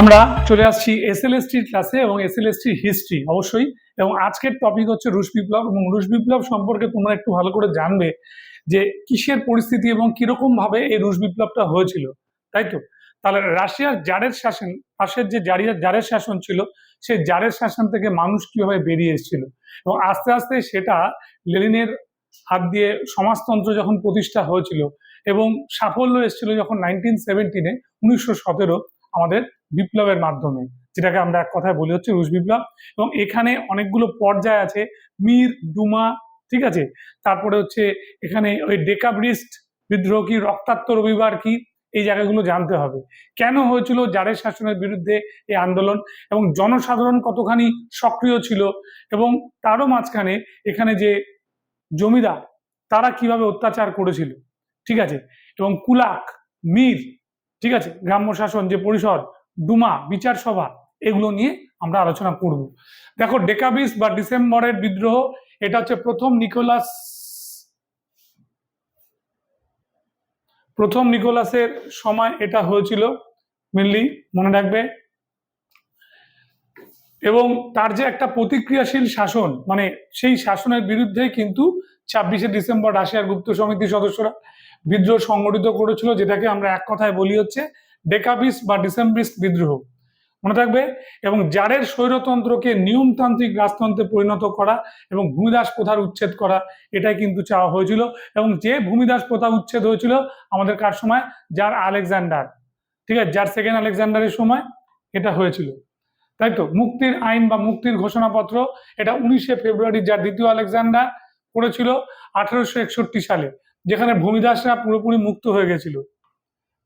আমরা চলে আসছি এসএলএসটির ক্লাসে এবং এসএলএসটি হিস্ট্রি অবশ্যই। এবং আজকের টপিক হচ্ছে রুশ বিপ্লব এবং রুশ বিপ্লব সম্পর্কে তোমরা একটু ভালো করে জানবে যে কিসের পরিস্থিতি এবং কীরকম ভাবে এই রুশ বিপ্লবটা হয়েছিল, তাই তো? তাহলে রাশিয়ার জারের শাসন, পাশের যে জারিয়ার জারের শাসন ছিল সেই জারের শাসন থেকে মানুষ কীভাবে বেরিয়ে এসেছিল? এবং আস্তে আস্তে সেটা লেনিনের হাত দিয়ে সমাজতন্ত্র যখন প্রতিষ্ঠা হয়েছিল এবং সাফল্য এসেছিল যখন নাইনটিন সেভেন্টিনে উনিশশো সতেরো, আমাদের বিপ্লবের মাধ্যমে, যেটাকে আমরা এক কথায় বলি হচ্ছে রুশ বিপ্লব। এবং এখানে অনেকগুলো পর্যায় আছে, মির, ডুমা, ঠিক আছে? তারপরে হচ্ছে এখানে ওই ডেকাব্রিস্ট বিদ্রোহ কি, রক্তাক্ত রবিবার কি, এই জায়গাগুলো জানতে হবে। কেন হয়েছিল জারের শাসনের বিরুদ্ধে এই আন্দোলন? এবং জনসাধারণ কতখানি সক্রিয় ছিল? এবং তারও মাঝখানে এখানে যে জমিদার, তারা কীভাবে অত্যাচার করেছিল? ঠিক আছে? এবং কুলাক, মীর, ঠিক আছে? গ্রাম্য শাসন যে পরিষদ ডুমা, বিচার সভা, এগুলো নিয়ে আমরা আলোচনা করব। দেখো, ডেকাবিস বা ডিসেম্বরের বিদ্রোহ, এটা হচ্ছে প্রথম নিকোলাস প্রথম নিকোলাসের সময় এটা হয়েছিল মেনলি মনে রাখবে। এবং তার যে একটা প্রতিক্রিয়াশীল শাসন মানে সেই শাসনের বিরুদ্ধে কিন্তু ছাব্বিশে ডিসেম্বর রাশিয়ার গুপ্ত সমিতির সদস্যরা বিদ্রোহ সংগঠিত করেছিল, যেটাকে আমরা এক কথায় বলি হচ্ছে ডেকাবিস বা ডিসেম্বরিস বিদ্রোহ। মনে থাকবে? এবং জারের স্বৈরতন্ত্রকে নিয়মতান্ত্রিক রাজতন্ত্রে পরিণত করা এবং ভূমিদাস প্রথার উচ্ছেদ করা, এটাই কিন্তু চাওয়া হয়েছিল। এবং যে ভূমিদাস প্রথা উচ্ছেদ হয়েছিল আমাদের কার সময়? যার আলেকজান্ডার। ঠিক আছে? যার সেকেন্ড আলেকজান্ডারের সময় এটা হয়েছিল। তাই তো? মুক্তির আইন বা মুক্তির ঘোষণাপত্র এটা উনিশে ফেব্রুয়ারি যার দ্বিতীয় আলেকজান্ডার করেছিল আঠারোশো একষট্টি সালে, যেখানে ভূমিদাসরা পুরোপুরি মুক্ত হয়ে গেছিল।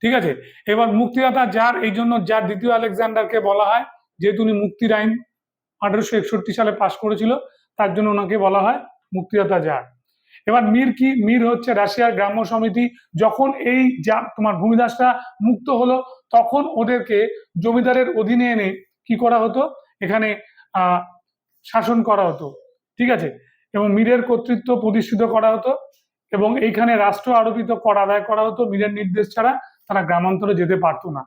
ঠিক আছে? এবার মুক্তিদাতা যার, এই জন্য যার দ্বিতীয় আলেকজান্ডারকে বলা হয়, যেহেতু উনি মুক্তির আইন আঠারোশো একষট্টি সালে পাশ করেছিল, তার জন্য ওনাকে বলা হয় মুক্তিদাতা যার। এবার মীর কি, মীর হচ্ছে রাশিয়ার গ্রাম্য সমিতি, যখন এই যা, তোমার ভূমিদাসরা মুক্ত হলো, তখন ওদেরকে জমিদারের অধীনে এনে কি করা হতো? এখানে শাসন করা হতো। ঠিক আছে? এবং মীরের কর্তৃত্ব প্রতিষ্ঠিত করা হতো এবং এইখানে রাষ্ট্র আরোপিত কর আদায় করা হতো, মীরের নির্দেশ ছাড়া। তারা গ্রামান্তরে যেতে পারতো না।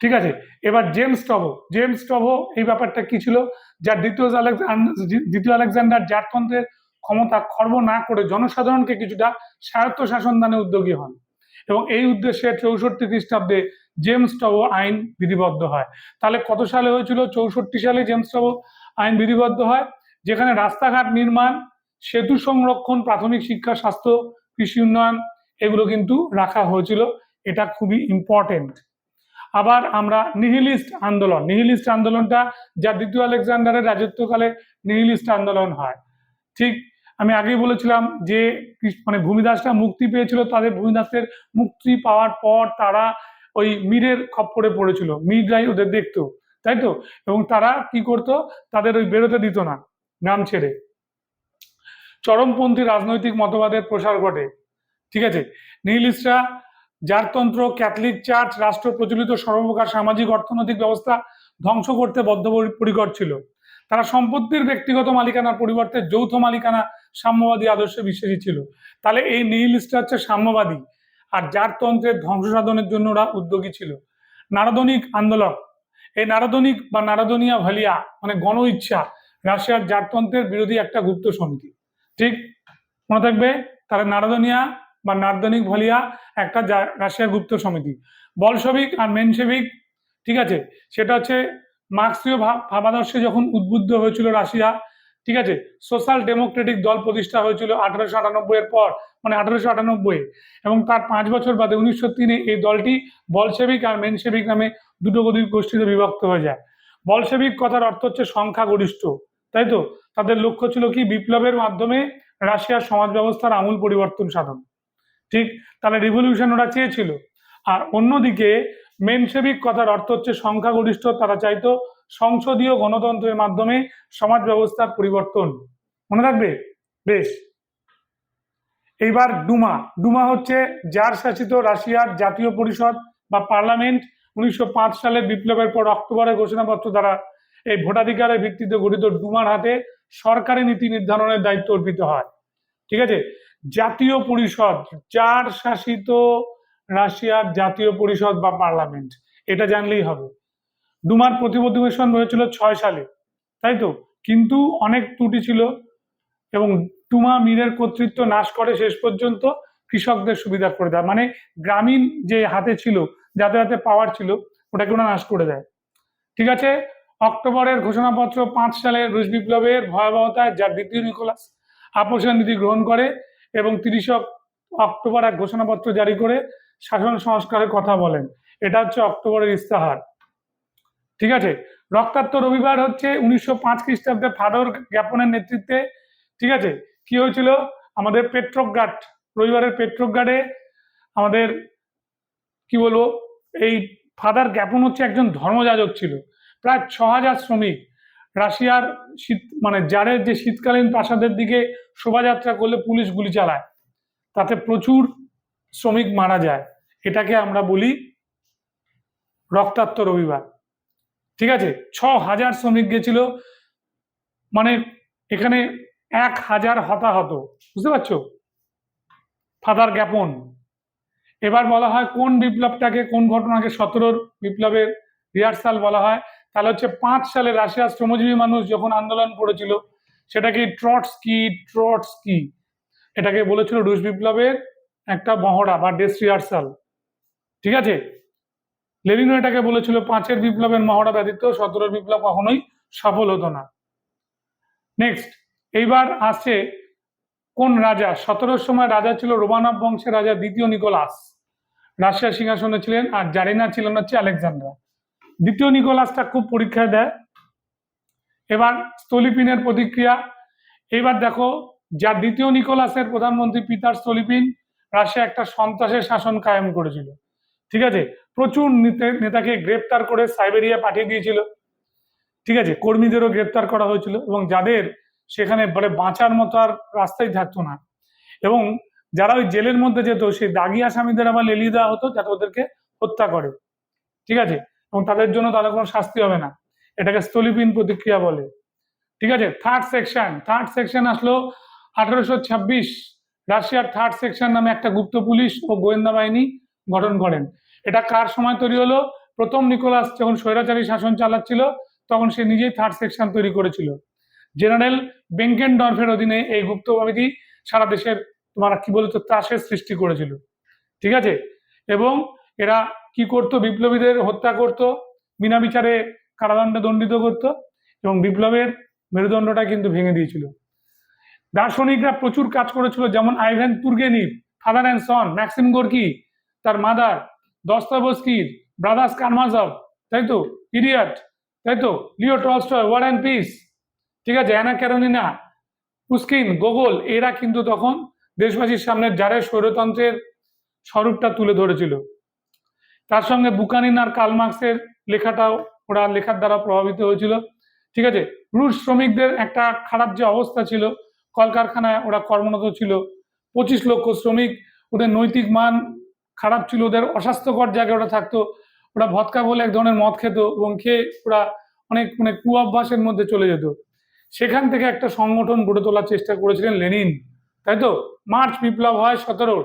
ঠিক আছে? এবার জেমস টভো জেমস টভো এই ব্যাপারটা কি ছিল? যার দ্বিতীয় দ্বিতীয় আলেকজান্ডার জারতন্ত্রের ক্ষমতা খর্ব না করে জনসাধারণকে কিছুটা স্বায়ত্ত শাসন দানে উদ্যোগী হন এবং এই উদ্দেশ্যে চৌষট্টি খ্রিস্টাব্দে জেমস টভো আইন বিধিবদ্ধ হয়। তাহলে কত সালে হয়েছিল? চৌষট্টি সালে জেমস টবো আইন বিধিবদ্ধ হয়, যেখানে রাস্তাঘাট নির্মাণ, সেতু সংরক্ষণ, প্রাথমিক শিক্ষা, স্বাস্থ্য, কৃষি উন্নয়ন এগুলো কিন্তু রাখা হয়েছিল। এটা খুবই ইম্পর্টেন্ট আবার আমরা নিহিলিস্ট আন্দোলন। নিহিলিস্ট আন্দোলনটা যা দ্বিতীয় আলেকজান্ডারের রাজত্বকালে নিহিলিস্ট আন্দোলন হয়। ঠিক, আমি আগেই বলেছিলাম যে মানে ভূমিদাসরা মুক্তি পেয়েছিল, তাদের ভূমিদাসের মুক্তি পাওয়ার পর তারা ওই মীরের খপ্পরে পড়েছিল। মীররাই ওদের দেখতো, তাই তো? এবং তারা কি করত? তাদের ওই বেরোতে দিত না গ্রাম ছেড়ে। চরমপন্থী রাজনৈতিক মতবাদের প্রসার ঘটে। ঠিক আছে? নিহিলিস্টরা জারতন্ত্র ক্যাথলিক চার্চ, রাষ্ট্র প্রচলিত সর্বপ্রকার সামাজিক অর্থনৈতিক ব্যবস্থা ধ্বংস করতে বদ্ধ বদ্ধপরিকর ছিল। তারা সম্পত্তির ব্যক্তিগত মালিকানার পরিবর্তে যৌথ মালিকানা সাম্যবাদী আদর্শে বিশ্বাসী ছিল। তাহলে এই নিহিলিস্টরা হচ্ছে সাম্যবাদী আর জারতন্ত্রের ধ্বংস সাধনের জন্য ওরা উদ্যোগী ছিল। নারদনিক আন্দোলন। এই নারদনিক বা নারদনিয়া ভালিয়া মানে গণ ইচ্ছা রাশিয়ার জারতন্ত্রের বিরোধী একটা গুপ্ত সমিতি। ঠিক? মনে থাকবে? তারা নারদনিয়া বা নার্দনিক ভলিয়া একটা রাশিয়ার গুপ্ত সমিতি। বলসবিক আর মেনসেবিক ঠিক আছে? সেটা হচ্ছে মার্ক্সীয় ভাবাদর্শে যখন উদ্বুদ্ধ হয়েছিল রাশিয়া, ঠিক আছে? সোশ্যাল ডেমোক্রেটিক দল প্রতিষ্ঠা হয়েছিল আঠারোশো আটানব্বই এর পর মানে আঠারোশো আটানব্বই। এবং তার পাঁচ বছর বাদে উনিশশো তিনে এই দলটি বলসেবিক আর মেনসেবিক নামে দুটো গদির গোষ্ঠীতে বিভক্ত হয়ে যায়। বলসেবিক কথার অর্থ হচ্ছে সংখ্যাগরিষ্ঠ, তাই তো? তাদের লক্ষ্য ছিল কি? বিপ্লবের মাধ্যমে রাশিয়ার সমাজ ব্যবস্থার আমূল পরিবর্তন সাধন। ঠিক? তাহলে রিভলিউশন ওরা চেয়েছিল। আর অন্যদিকে মেনসেবিক কথার অর্থ হচ্ছে সংখ্যাগরিষ্ঠ, তারা চাইতো সংসদীয় গণতন্ত্রের মাধ্যমে সমাজ ব্যবস্থার পরিবর্তন। মনে রাখবে বেশ। এইবার ডুমা। ডুমা হচ্ছে যার শাসিত রাশিয়ার জাতীয় পরিষদ বা পার্লামেন্ট। উনিশশো সালে বিপ্লবের পর অক্টোবরের ঘোষণাপত্র দ্বারা এই ভোটাধিকারের ভিত্তিতে গঠিত ডুমার হাতে সরকারি নীতি নির্ধারণের দায়িত্ব অর্পিত হয়। ঠিক আছে? জাতীয় পরিষদ যার শাসিত রাশিয়ার জাতীয় পরিষদ বা পার্লামেন্ট, এটা জানলেই হবে। ডুমার মিশন হয়েছিল ছয় সালে, তাই তো? কিন্তু অনেক ত্রুটি ছিল এবং টুমা মিরের কর্তৃত্ব নাশ করে শেষ পর্যন্ত কৃষকদের সুবিধা করে দেয়। মানে গ্রামীণ যে হাতে ছিল, যাদের হাতে পাওয়ার ছিল, ওটাকে ওরা নাশ করে দেয়। ঠিক আছে? অক্টোবরের ঘোষণাপত্র পাঁচ সালের রুশ বিপ্লবের ভয়াবহতায় যার দ্বিতীয় নিকোলাস, আপোষের নীতি গ্রহণ করে এবং তিরিশ অক্টোবর এক ঘোষণাপত্র জারি করে শাসন সংস্কারের কথা বলেন। এটা হচ্ছে অক্টোবরের ইস্তাহার। ঠিক আছে? রক্তাক্ত রবিবার হচ্ছে উনিশশো পাঁচ খ্রিস্টাব্দে ফাদর জ্ঞাপনের নেতৃত্বে, ঠিক আছে? কি হয়েছিল? আমাদের পেট্রোগ্রাড রবিবারের পেট্রোগ্রাডে আমাদের, কি বলব? এই ফাদার জ্ঞাপন হচ্ছে একজন ধর্মযাজক ছিল। প্রায় ছ হাজার শ্রমিক রাশিয়ার শীত মানে জারের যে শীতকালীন প্রাসাদের দিকে শোভাযাত্রা করলে পুলিশ গুলি চালায়, তাতে প্রচুর শ্রমিক মারা যায়। এটাকে আমরা বলি রক্তাক্ত রবিবার। ঠিক আছে? ছ হাজার শ্রমিক গেছিল মানে এখানে এক হাজার হতাহত। বুঝতে পারছ? ফাদার জ্ঞাপন। এবার বলা হয় কোন বিপ্লবটাকে, কোন ঘটনাকে সতেরোর বিপ্লবের রিহার্সাল বলা হয়। তাহলে হচ্ছে পাঁচ সালে রাশিয়ার শ্রমজীবী মানুষ যখন আন্দোলন করেছিল, সেটাকে ট্রটসকি ট্রটসকি এটাকে বলেছিল রুশ বিপ্লবের একটা মহড়া বা ডেস রিহার্সাল ঠিক আছে? লেনিনও এটাকে বলেছিল পাঁচের বিপ্লবের মহড়া ব্যতীত সতেরোর বিপ্লব কখনোই সফল হতো না। নেক্সট এইবার আসছে কোন রাজা? সতেরোর সময় রাজা ছিল রোমানব বংশের রাজা দ্বিতীয় নিকোলাস। রাশিয়ার সিংহাসনে ছিলেন আর জারিনা ছিলেন হচ্ছে আলেকজান্ড্রা। দ্বিতীয় নিকোলাসটা খুব পরীক্ষায় দেয়। এবার স্থলিপিনের প্রতিক্রিয়া। এবার দেখো যার দ্বিতীয় নিকোলাসের প্রধানমন্ত্রী পিতার স্থলিপিন রাশিয়া একটা সন্ত্রাসের শাসন কায়েম করেছিল। ঠিক আছে? প্রচুর নেতাকে গ্রেপ্তার করে সাইবেরিয়া পাঠিয়ে দিয়েছিল। ঠিক আছে? কর্মীদেরও গ্রেপ্তার করা হয়েছিল এবং যাদের সেখানে মানে বাঁচার মতো আর রাস্তাই থাকতো না। এবং যারা ওই জেলের মধ্যে যেত, সেই দাগি আসামিদের আবার লেলিয়ে দেওয়া হতো, যাতে ওদেরকে হত্যা করে। ঠিক আছে? এবং তাদের জন্য তাদের কোনো শাস্তি হবে না। এটাকে স্থলিপিন প্রতিক্রিয়া বলে। ঠিক আছে? থার্ড সেকশন থার্ড সেকশন আসলো আঠারোশো ছাব্বিশ। রাশিয়ার থার্ড সেকশন নামে একটা গুপ্ত পুলিশ ও গোয়েন্দা বাহিনী গঠন করেন। এটা কার সময় তৈরি হলো? প্রথম নিকোলাস যখন স্বৈরাচারী শাসন চালাচ্ছিল, তখন সে নিজেই থার্ড সেকশন তৈরি করেছিল। জেনারেল বেঙ্কেন ডরফের অধীনে এই গুপ্ত বাহিনী সারা দেশের, তোমার কি বলতো, ত্রাসের সৃষ্টি করেছিল। ঠিক আছে? এবং এরা কি করত? বিপ্লবীদের হত্যা করত, বিনা বিচারে কারাদণ্ডে দণ্ডিত করত এবং বিপ্লবের মেরুদণ্ডটা কিন্তু ভেঙে দিয়েছিল। দার্শনিকরা প্রচুর কাজ করেছিল, যেমন Ivan Turgenev, father and son, Maxim Gorky, তার মাদার দস্তাবস্কির ব্রাদার্স কারমাজভ, তাই তো? ইডিয়াট, তাই তো? Leo Tolstoy, war and peace, ঠিক আছে? অ্যানা ক্যারোনিনা পুস্কিন, গোগল, এরা কিন্তু তখন দেশবাসীর সামনে জারের স্বৈরতন্ত্রের স্বরূপটা তুলে ধরেছিল। তার সঙ্গে বুকানিন আর কালমার্কসের লেখাটাও ওরা লেখার দ্বারা প্রভাবিত হয়েছিল। ঠিক আছে? রুশ শ্রমিকদের একটা খারাপ যে অবস্থা ছিল, কলকারখানায় ওরা কর্মরত ছিল। পঁচিশ লক্ষ শ্রমিক, ওদের নৈতিক মান খারাপ ছিল, ওদের অস্বাস্থ্যকর জায়গায় ওরা থাকতো। ওরা ভদকা বলে এক ধরনের মদ খেত এবং খেয়ে ওরা অনেক মানে কুয়াভ্যাসের মধ্যে চলে যেত। সেখান থেকে একটা সংগঠন গড়ে তোলার চেষ্টা করেছিলেন লেনিন। তাই তো? মার্চ বিপ্লব হয় সতেরো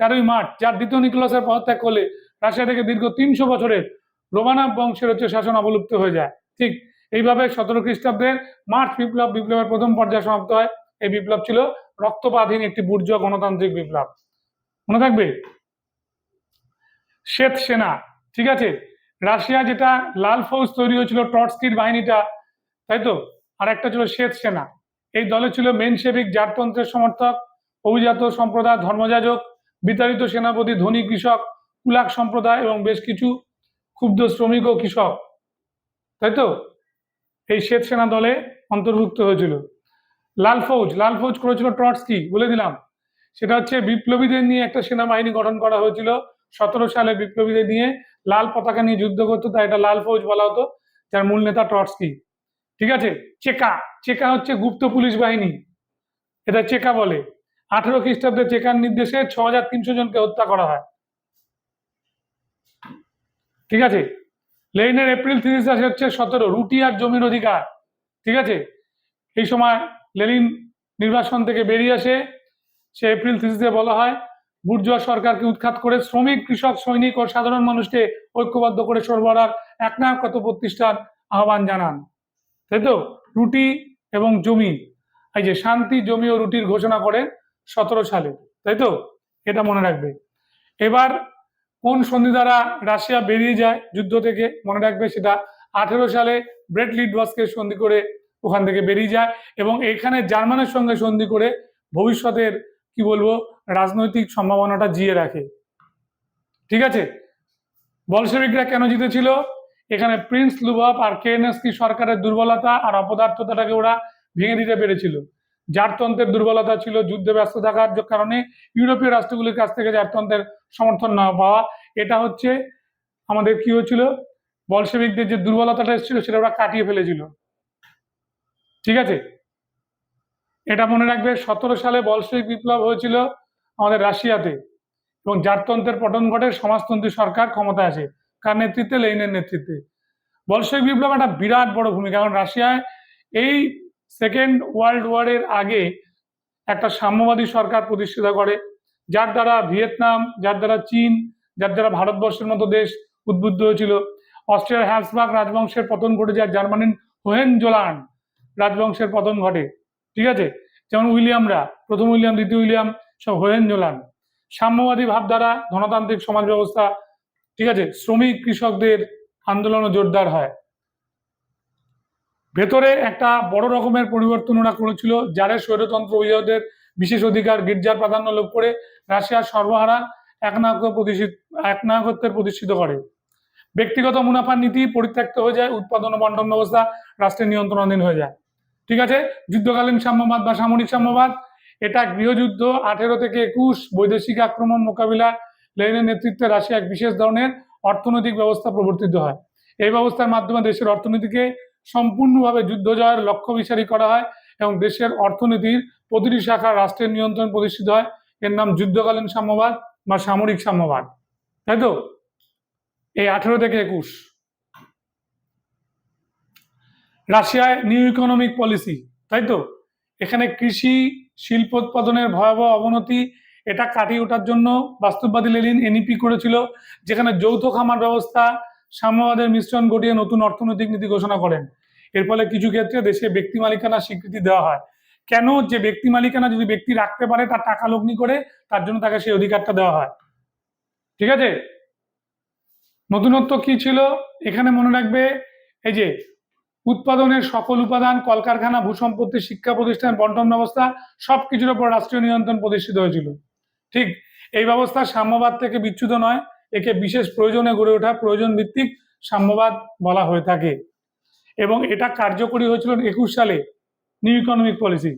তেরোই মার্চ, যার দ্বিতীয় নিকোলাসের পদত্যাগ করলে রাশিয়া থেকে দীর্ঘ তিনশো বছরের রোমানাব বংশের হচ্ছে শাসন অবলুপ্ত হয়ে যায়। ঠিক এইভাবে সতেরো খ্রিস্টাব্দে মার্চ বিপ্লব, বিপ্লবের প্রথম পর্যায়ে সমাপ্ত হয়। এই বিপ্লব ছিল রক্তপাতহীন একটি বুর্জ গণতান্ত্রিক বিপ্লব। মনে থাকবে? শ্বেত সেনা, ঠিক আছে? রাশিয়া যেটা লাল ফৌজ তৈরি হয়েছিল টর্চকির বাহিনীটা, তাই তো? আর একটা ছিল শ্বেত সেনা। এই দলে ছিল মেনসেবিক জারতন্ত্রের সমর্থক, অভিজাত সম্প্রদায় ধর্মযাজক, বিতাড়িত সেনাপতি, ধনী কৃষক কুলাক সম্প্রদায় এবং বেশ কিছু ক্ষুব্ধ শ্রমিক ও কৃষক, তাই তো? এই শ্বেত সেনা দলে অন্তর্ভুক্ত হয়েছিল। লাল ফৌজ লাল ফৌজ করেছিল ট্রটস্কি, বলে দিলাম। সেটা হচ্ছে বিপ্লবীদের নিয়ে একটা সেনাবাহিনী গঠন করা হয়েছিল। সতেরো সালে বিপ্লবীদের নিয়ে লাল পতাকা নিয়ে যুদ্ধ করতো, তাই এটা লাল ফৌজ বলা হতো, যার মূল নেতা ট্রটস্কি। ঠিক আছে? চেকা চেকা হচ্ছে গুপ্ত পুলিশ বাহিনী। এটা চেকা বলে। আঠেরো খ্রিস্টাব্দে চেকার নির্দেশে ছ হাজার তিনশো জনকে হত্যা করা হয়। ঠিক আছে? লেনিনের এপ্রিল আসে হচ্ছে সতেরো, রুটি আর জমির অধিকার। ঠিক আছে? এই সময় লেনিন নির্বাসন থেকে বেরিয়ে আসে। সে এপ্রিল থিসিসে বলা হয়, বুর্জোয়া সরকারকে উৎখাত করে শ্রমিক, কৃষক, সৈনিক ও সাধারণ মানুষকে ঐক্যবদ্ধ করে সরবরাহ একনায়কত প্রতিষ্ঠার আহ্বান জানান। তাই তো? রুটি এবং জমি। এই যে শান্তি, জমি ও রুটির ঘোষণা করে সতেরো সালে। তাই তো? এটা মনে রাখবে। এবার কোন সন্ধি দ্বারা রাশিয়া বেরিয়ে যায় যুদ্ধ থেকে মনে রাখবে সেটা আঠেরো সালে ব্রেড লিডওয়াসকে সন্ধি করে ওখান থেকে বেরিয়ে যায় এবং এখানে জার্মানের সঙ্গে সন্ধি করে ভবিষ্যতের, কি বলব, রাজনৈতিক সম্ভাবনাটা জিয়ে রাখে। ঠিক আছে? বলশেবিকরা কেন জিতেছিল? এখানে প্রিন্স লুবভ আর কেএনএসকি সরকারের দুর্বলতা আর অপদার্থতাটাকে ওরা ভেঙে দিতে পেরেছিল। জারতন্ত্রের দুর্বলতা ছিল, যুদ্ধে ব্যস্ত থাকার কারণে ইউরোপীয় রাষ্ট্রগুলির কাছ থেকে জারতন্ত্রের সমর্থন না পাওয়া। এটা হচ্ছে আমাদের কি হয়েছিল? বলশেবিকদের যে দুর্বলতাটা এসেছিল, সেটা ওরা কাটিয়ে ফেলেছিল। ঠিক আছে? এটা মনে রাখবে, সতেরো সালে বলশেবিক বিপ্লব হয়েছিল আমাদের রাশিয়াতে এবং জারতন্ত্রের পতন ঘটে সমাজতন্ত্রী সরকার ক্ষমতায় আসে। কার নেতৃত্বে? লেনিনের নেতৃত্বে। বলশেবিক বিপ্লব একটা বিরাট বড় ভূমিকা, কারণ রাশিয়ায় এই সেকেন্ড ওয়ার্ল্ড ওয়ারের আগে একটা সাম্যবাদী সরকার প্রতিষ্ঠিত করে, যার দ্বারা ভিয়েতনাম, যার দ্বারা চীন, যার দ্বারা ভারতবর্ষের মতো দেশ উদ্বুদ্ধ হয়েছিল। অস্ট্রিয়ার হ্যান্সবার্গ রাজবংশের পতন ঘটে যায়, জার্মানির হোহেনজোলান রাজবংশের পতন ঘটে। ঠিক আছে? যেমন উইলিয়ামরা, প্রথম উইলিয়াম, দ্বিতীয় উইলিয়াম, সব হোহেনজোলান সাম্যবাদী ভাবধারা ধনতান্ত্রিক সমাজ ব্যবস্থা, ঠিক আছে? শ্রমিক কৃষকদের আন্দোলনও জোরদার হয়। ভেতরে একটা বড় রকমের পরিবর্তন ওরা করেছিল, যারা স্বৈরতন্ত্র অভিজাতদের বিশেষ অধিকার গির্জার প্রাধান্য লোপ করে রাশিয়ার সর্বহারা একনায়ক প্রতিষ্ঠিত, একনায়কত্বের প্রতিষ্ঠিত করে। ব্যক্তিগত মুনাফার নীতি পরিত্যক্ত হয়ে যায়, উৎপাদন ও বন্টন ব্যবস্থা রাষ্ট্রের নিয়ন্ত্রণাধীন হয়ে যায়। ঠিক আছে? যুদ্ধকালীন সাম্যবাদ বা সামরিক সাম্যবাদ, এটা গৃহযুদ্ধ আঠেরো থেকে একুশ, বৈদেশিক আক্রমণ মোকাবিলা লেনের নেতৃত্বে রাশিয়া এক বিশেষ ধরনের অর্থনৈতিক ব্যবস্থা প্রবর্তিত হয়। এই ব্যবস্থার মাধ্যমে দেশের অর্থনীতিকে সম্পূর্ণভাবে যুদ্ধ জয়ের লক্ষ্য বিচারী করা হয় এবং দেশের অর্থনীতির প্রতিটি শাখা রাষ্ট্রের নিয়ন্ত্রণ প্রতিষ্ঠিত হয়। এর নাম যুদ্ধকালীন সাম্যবাদ বা সামরিক সাম্যবাদ। তাই তো? এই আঠেরো থেকে একুশ। রাশিয়ায় নিউ ইকোনমিক পলিসি তাই তো? এখানে কৃষি, শিল্প উৎপাদনের ভয়াবহ অবনতি, এটা কাটিয়ে ওঠার জন্য বাস্তববাদী লেলিন এনইপি করেছিল, যেখানে যৌথ খামার ব্যবস্থা সাম্যবাদের মিশ্রণ ঘটিয়ে নতুন অর্থনৈতিক নীতি ঘোষণা করেন। এর ফলে কিছু ক্ষেত্রে দেশে ব্যক্তি মালিকানা স্বীকৃতি দেওয়া হয়। কেন যে ব্যক্তি মালিকানা যদি ব্যক্তি রাখতে পারে, তার টাকা লগ্নি করে, তার জন্য তাকে সেই অধিকারটা দেওয়া হয়। ঠিক আছে? নতুনত্ব কি ছিল? এখানে মনে রাখবে, এই যে উৎপাদনের সকল উপাদান, কলকারখানা, ভূসম্পত্তি, শিক্ষা প্রতিষ্ঠান, বন্টন ব্যবস্থা, সবকিছুর উপর রাষ্ট্রীয় নিয়ন্ত্রণ প্রতিষ্ঠিত হয়েছিল। ঠিক এই ব্যবস্থা সাম্যবাদ থেকে বিচ্যুত নয়। একে বিশেষ প্রয়োজনে গড়ে ওঠা প্রয়োজন ভিত্তিক সাম্যবাদ বলা হয়ে থাকে। এবং এটা কার্যকরী হয়েছিল একুশ সালে নিউ ইকোনমিক পলিসি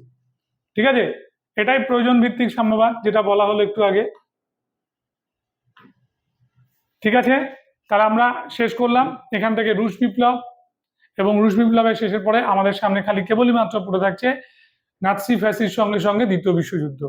ঠিক আছে? এটাই প্রয়োজন ভিত্তিক সাম্যবাদ, যেটা বলা হলো একটু আগে। ঠিক আছে? তাহলে আমরা শেষ করলাম। এখান থেকে রুশ বিপ্লব এবং রুশ বিপ্লবের শেষের পরে আমাদের সামনে খালি কেবলই মাত্র পড়ে থাকছে নাৎসি ফ্যাসির সঙ্গে সঙ্গে দ্বিতীয় বিশ্বযুদ্ধ।